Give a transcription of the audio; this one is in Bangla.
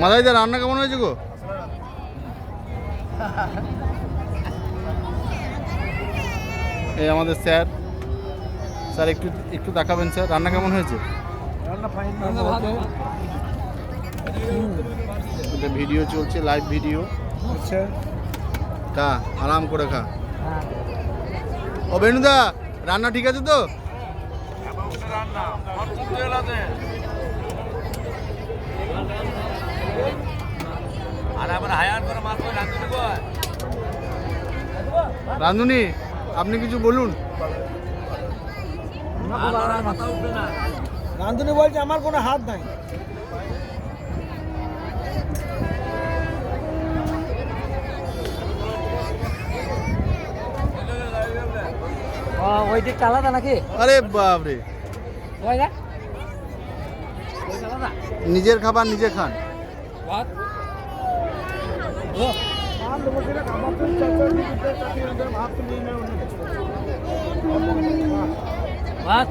মাদাইদা রান্না কেমন হয়েছে গো? এই আমাদের স্যার। স্যার একটু একটু দেখাবেন স্যার। রান্না কেমন হয়েছে? এটা ভিডিও চলছে লাইভ ভিডিও আচ্ছা। খা আরাম করে খা। ও বেনুদা রান্না ঠিক আছে তো? আর আবার হায়ার করে মাছ করে রাঁধুনি রাঁধুনি আপনি কিছু বলুন। আর মাথা উঠবে না রান্ধুনি বলছে আমার কোনো হাত নাই। ওই দিকটা আলাদা নাকি? আরে বাপরে। নিজের খাবার নিজে খান। ভাত? ভাত?